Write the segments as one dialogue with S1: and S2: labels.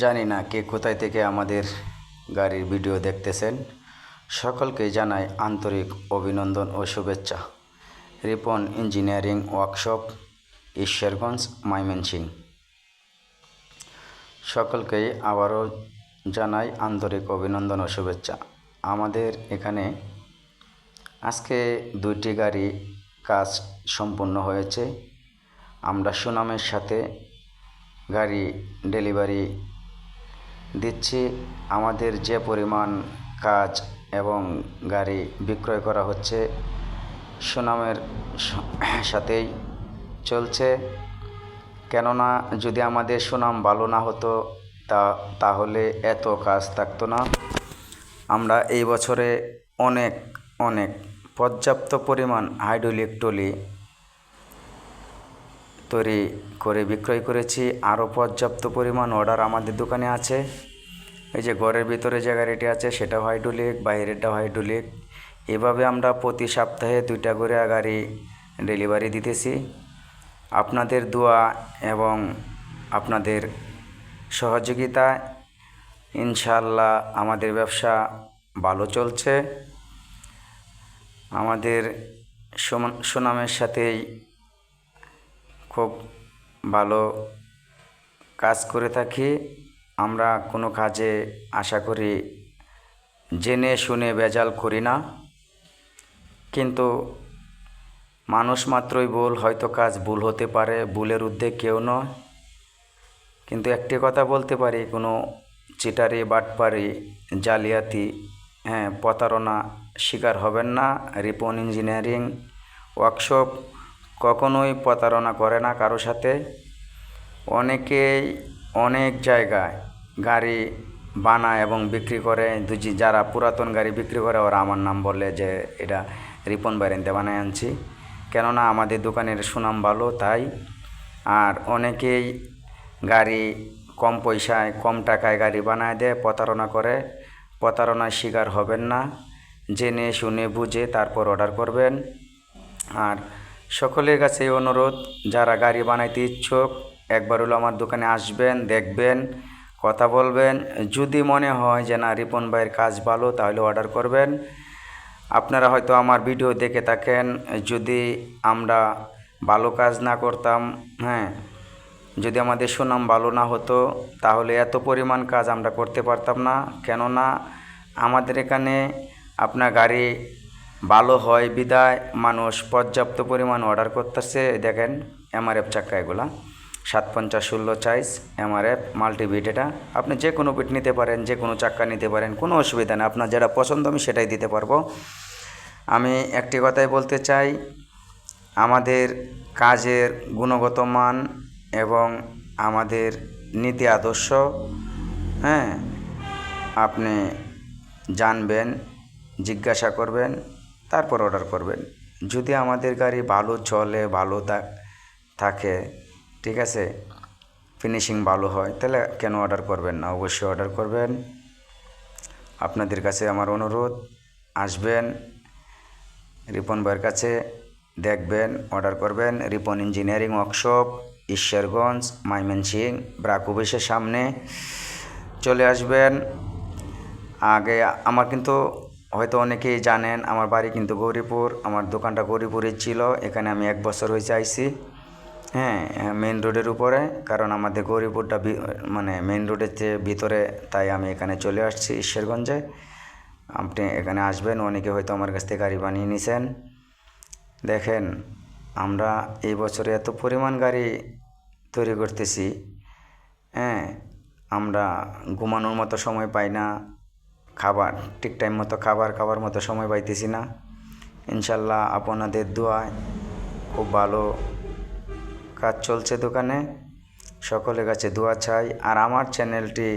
S1: জানি না কে কোথায় থেকে আমাদের গাড়ির ভিডিও দেখতেছেন। সকলকে জানাই আন্তরিক অভিনন্দন ও শুভেচ্ছা। রিপন ইঞ্জিনিয়ারিং ওয়ার্কশপ, ঈশ্বরগঞ্জ ময়মনসিং সকলকেই আবারও জানাই আন্তরিক অভিনন্দন ও শুভেচ্ছা। আমাদের এখানে আজকে দুইটি গাড়ি কাজ সম্পূর্ণ হয়েছে। আমরা সুনামের সাথে গাড়ি ডেলিভারি দিচ্ছি। আমাদের যে পরিমাণ কাজ এবং গাড়ি বিক্রয় করা হচ্ছে, সুনামের সাথেই চলছে। কেননা যদি আমাদের সুনাম ভালো না হতো, তা, তাহলে এত কাজ থাকতো না। আমরা এই বছরে অনেক অনেক পর্যাপ্ত পরিমাণ হাইড্রোলিক টলি তৈরি করে, বিক্রয় করেছি। আরও পর্যাপ্ত পরিমাণ অর্ডার আমাদের দোকানে আছে। এই যে ঘরের ভিতরে যে গাড়িটি আছে সেটাও হাইড্রোলিক বাইরেরটাও হাইড্রোলিক এভাবে আমরা প্রতি সপ্তাহে দুইটা করে গাড়ি ডেলিভারি দিতেছি। আপনাদের দোয়া এবং আপনাদের সহযোগিতায় ইনশাল্লাহ আমাদের ব্যবসা ভালো চলছে। আমাদের সুনামের সাথেই খুব ভালো কাজ করে থাকি। আমরা কোনো কাজে আশা করি জেনে শুনে বেজাল করি না। কিন্তু মানুষ মাত্রই ভুল, হয়তো কাজ ভুল হতে পারে, ভুলের ঊর্ধ্বে কেউ নয়। কিন্তু একটি কথা বলতে পারি, কোনো চিটারি, বাটপারি, জালিয়াতি হ্যাঁ প্রতারণা শিকার হবেন না। রিপন ইঞ্জিনিয়ারিং ওয়ার্কশপ কখনোই প্রতারণা করে না কারও সাথে। অনেকেই অনেক জায়গায় গাড়ি বানায় এবং বিক্রি করে। দুজি যারা পুরাতন গাড়ি বিক্রি করে, ওরা আমার নাম বলে যে এটা রিপন বাইরেন্তে বানায় আনছি। কেননা আমাদের দোকানের সুনাম ভালো, তাই। আর অনেকেই গাড়ি কম পয়সায়, কম টাকায় গাড়ি বানায় দেয়, প্রতারণা করে। প্রতারণার শিকার হবেন না। জেনে শুনে বুঝে তারপর অর্ডার করবেন। আর সকলের কাছে অনুরোধ, যারা গাড়ি বানাইতে ইচ্ছুক একবার হলো আমার দোকানে আসবেন, দেখবেন, কথা বলবেন। যদি মনে হয় যে না, রিপন ভাইয়ের কাজ ভালো, তাহলে অর্ডার করবেন। আপনারা হয়তো আমার ভিডিও দেখে থাকেন, যদি আমরা ভালো কাজ না করতাম হ্যাঁ যদি আমাদের সুনাম ভালো না হতো, তাহলে এত পরিমাণ কাজ আমরা করতে পারতাম না। কেননা, আমাদের এখানে আপনার গাড়ি ভালো হয়, বিদায়, মানুষ পর্যাপ্ত পরিমাণ অর্ডার করতেছে। দেখেন এমআরএফ চাক্কা এগুলা। সাত পঞ্চাশ ষোলো চাইজ এমআরএফ মাল্টিবিট এটা। আপনি যে কোনো বিট নিতে পারেন, যে কোনো চাক্কা নিতে পারেন, কোনো অসুবিধা নেই। আপনার যেটা পছন্দ, আমি সেটাই দিতে পারব। আমি একটি কথাই বলতে চাই, আমাদের কাজের গুণগত মান এবং আমাদের নীতি আদর্শ হ্যাঁ? আপনি জানবেন, জিজ্ঞাসা করবেন তারপর অর্ডার করবেন। যদি আমাদের গাড়ি ভালো চলে, ভালো থাকে, ঠিক আছে ফিনিশিং ভালো হয়, তাহলে কেন অর্ডার করবেন না? অবশ্যই অর্ডার করবেন। আপনাদের কাছে আমার অনুরোধ, আসবেন, রিপন ভাইয়ের কাছে দেখবেন অর্ডার করবেন। রিপন ইঞ্জিনিয়ারিং ওয়ার্কশপ ঈশ্বরগঞ্জ মাইমেনসিং ব্রাক অফিসের সামনে চলে আসবেন। আগে আমার কিন্তু হয়তো অনেকেই জানেন, আমার বাড়ি কিন্তু গৌরীপুর, আমার দোকানটা গৌরীপুরে ছিল, এখানে আমি এক বছর হয়েছে আইছি। হ্যাঁ মেন রোডের উপরে, কারণ আমাদের গৌরীপুরটা মানে মেন রোডের ভিতরে, তাই আমি এখানে চলে আসছি ঈশ্বরগঞ্জে। আপনি এখানে আসবেন, অনেকে হয়তো আমার কাছ থেকে গাড়ি বানিয়ে নিছেন। দেখেন, আমরা এই বছরে এত পরিমাণ গাড়ি তৈরি করতেছি হ্যাঁ আমরা ঘুমানোর মতো সময় পাই না খাবার, ঠিক টাইম মতো খাবার খাবার মতো সময় পাইতেছি না। ইনশাল্লাহ আপনাদের দোয়ায় খুব ভালো কাজ চলছে দোকানে। সকলের কাছে দোয়া চাই। আর আমার চ্যানেলটি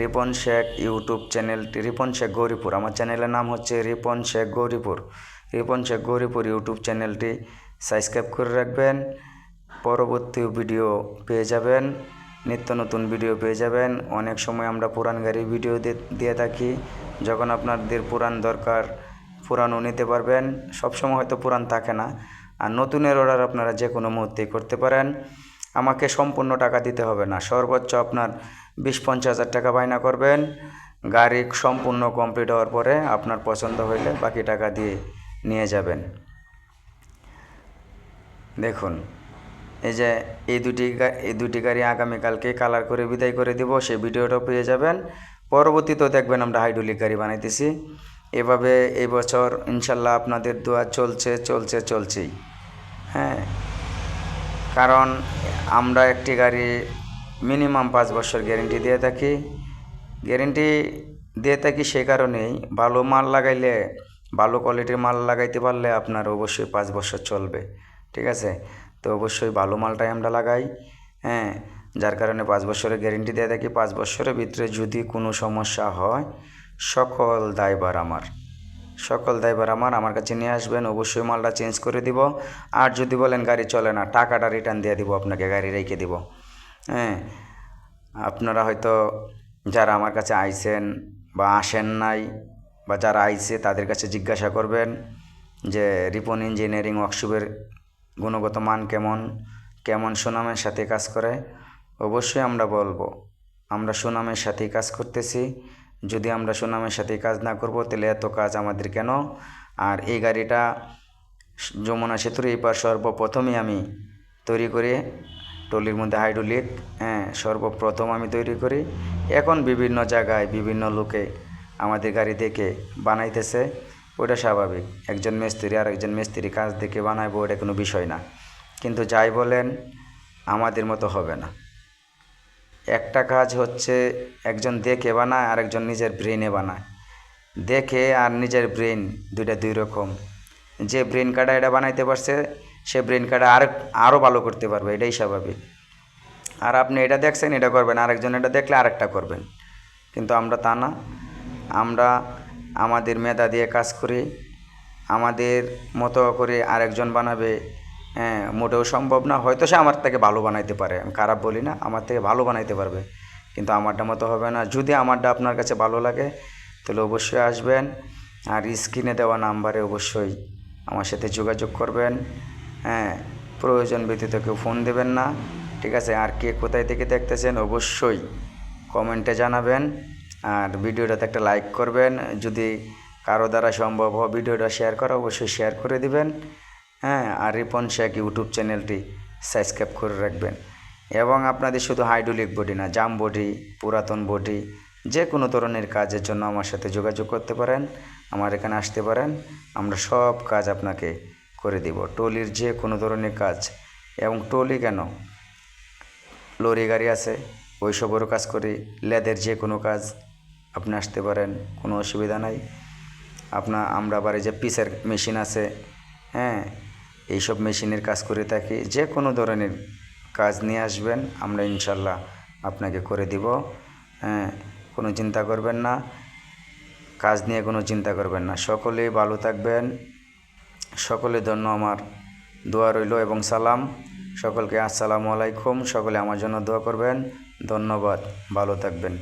S1: রিপন শেখ ইউটিউব চ্যানেলটি, রিপন শেখ গৌরীপুর। আমার চ্যানেলের নাম হচ্ছে রিপন শেখ গৌরীপুর। রিপন শেখ গৌরীপুর ইউটিউব চ্যানেলটি সাবস্ক্রাইব করে রাখবেন। পরবর্তী ভিডিও পেয়ে যাবেন। নিত্য নতুন ভিডিও পেয়ে যাবেন। অনেক সময় আমরা পুরান গাড়ির ভিডিও দিয়ে- থাকি। যখন আপনাদের পুরান দরকার, পুরানও নিতে পারবেন। সবসময় হয়তো পুরান থাকে না। আর নতুনের অর্ডার আপনারা যে কোনো মুহূর্তেই করতে পারেন। আমাকে সম্পূর্ণ টাকা দিতে হবে না। সর্বোচ্চ আপনার বিশ পঞ্চাশ হাজার টাকা বায়না করবেন। গাড়ি সম্পূর্ণ কমপ্লিট হওয়ার পরে আপনার পছন্দ হইলে বাকি টাকা দিয়ে নিয়ে যাবেন। দেখুন এই যে এই দুটি এই দুটি গাড়ি আগামীকালকে কালার করে বিদায় করে দিব, সেই ভিডিওটা পেয়ে যাবেন। পরবর্তীতেও দেখবেন আমরা হাইড্রোলিক গাড়ি বানাইতেছি। এভাবে এই বছর ইনশাল্লাহ আপনাদের দোয়া চলছে চলছে, চলছেই। হ্যাঁ কারণ আমরা একটি গাড়ি মিনিমাম পাঁচ বছর গ্যারেন্টি দিয়ে থাকি। গ্যারেন্টি দিয়ে থাকি সে কারণেই ভালো মাল লাগাইলে, ভালো কোয়ালিটির মাল লাগাইতে পারলে আপনার অবশ্যই পাঁচ বছর চলবে। ঠিক আছে? তো অবশ্যই ভালো মালটাই আমরা লাগাই হ্যাঁ? যার কারণে পাঁচ বছরের গ্যারেন্টি দিয়ে থাকি, পাঁচ বছরের ভিতরে যদি কোনো সমস্যা হয়, সকল দায়ভার আমার। সকল দায়ভার আমার আমার কাছে নিয়ে আসবেন, অবশ্যই মালটা চেঞ্জ করে দিব। আর যদি বলেন গাড়ি চলে না, টাকাটা রিটার্ন দিয়ে দিব, আপনাকে গাড়ি রেখে দিব। হ্যাঁ? আপনারা হয়তো যারা আমার কাছে আইছেন বা আসেন নাই বা যারা আইছে তাদের কাছে জিজ্ঞাসা করবেন যে, রিপন ইঞ্জিনিয়ারিং ওয়ার্কশপের গুণগত মান কেমন কেমন সুনামের সাথে কাজ করে, অবশ্যই আমরা বলব। আমরা সুনামের সাথেই কাজ করতেছি। যদি আমরা সুনামের সাথে কাজ না করব, তাহলে এত কাজ আমাদের কেন? আর এই গাড়িটা যমুনা সেতুর এই পার সর্বপ্রথমই আমি তৈরি করি। টলির মধ্যে হাইড্রোলিক হ্যাঁ সর্বপ্রথম আমি তৈরি করি। এখন বিভিন্ন জায়গায় বিভিন্ন লোকে আমাদের গাড়ি দেখে বানাইতেছে। ওটা স্বাভাবিক। একজন মিস্ত্রি আর একজন মিস্ত্রি কাজ দেখে বানাইবো ওটা কোনো বিষয় না। কিন্তু যাই বলেন, আমাদের মতো হবে না। একটা কাজ হচ্ছে একজন দেখে বানায় আর একজন নিজের ব্রেনে বানায়। দেখে আর নিজের ব্রেন দুইটা দুই রকম। যে ব্রেন কাটা এটা বানাইতে পারছে, সে ব্রেন কাটা আর আরও ভালো করতে পারবে, এটাই স্বাভাবিক। আর আপনি এটা দেখছেন, এটা করবেন, আরেকজন এটা দেখলে আরেকটা করবেন। কিন্তু আমরা তা না। আমরা আমাদের মেধা দিয়ে কাজ করি, আমাদের মতো করে আরেকজন বানাবে হ্যাঁ মোটেও সম্ভব না। হয়তো সে আমার থেকে ভালো বানাইতে পারে, আমি খারাপ বলি না, আমার থেকে ভালো বানাইতে পারবে। কিন্তু আমারটা মতো হবে না। যদি আমারটা আপনার কাছে ভালো লাগে, তাহলে অবশ্যই আসবেন। আর স্ক্রিনে দেওয়া নাম্বারে অবশ্যই আমার সাথে যোগাযোগ করবেন। হ্যাঁ প্রয়োজন ব্যতীত কেউ ফোন দেবেন না। ঠিক আছে, আর কে কোথায় থেকে দেখতেছেন অবশ্যই কমেন্টে জানাবেন। আর ভিডিওটাতে একটা লাইক করবেন। যদি কারও দ্বারা সম্ভব হয় ভিডিওটা শেয়ার করা, অবশ্যই শেয়ার করে দিবেন। হ্যাঁ আর রিপন শেখ ইউটিউব চ্যানেলটি সাবস্ক্রাইব করে রাখবেন। এবং আপনাদের শুধু হাইড্রোলিক বডি না, জাম বডি, পুরাতন বডি যে কোনো ধরনের কাজের জন্য আমার সাথে যোগাযোগ করতে পারেন, আমার এখানে আসতে পারেন। আমরা সব কাজ আপনাকে করে দিব। টলির যে কোনো ধরনের কাজ। এবং টলি কেন? লরি গাড়ি আছে ওই সবেরও কাজ করি, লেদের যে কোনো কাজ। আপনি আসতে পারেন, কোনো অসুবিধা নাই। আপনার আমরা এই যে পিসের মেশিন আছে হ্যাঁ এইসব মেশিনের কাজ করে থাকি, যে কোনো ধরনের কাজ নিয়ে আসবেন, আমরা ইনশাল্লাহ আপনাকে করে দিব হ্যাঁ কোনো চিন্তা করবেন না, কাজ নিয়ে কোনো চিন্তা করবেন না। সকলেই ভালো থাকবেন সকলের জন্য আমার, দোয়া রইল এবং সালাম, সকলকে আসসালামু আলাইকুম, সকলে আমার জন্য দোয়া করবেন, ধন্যবাদ, ভালো থাকবেন।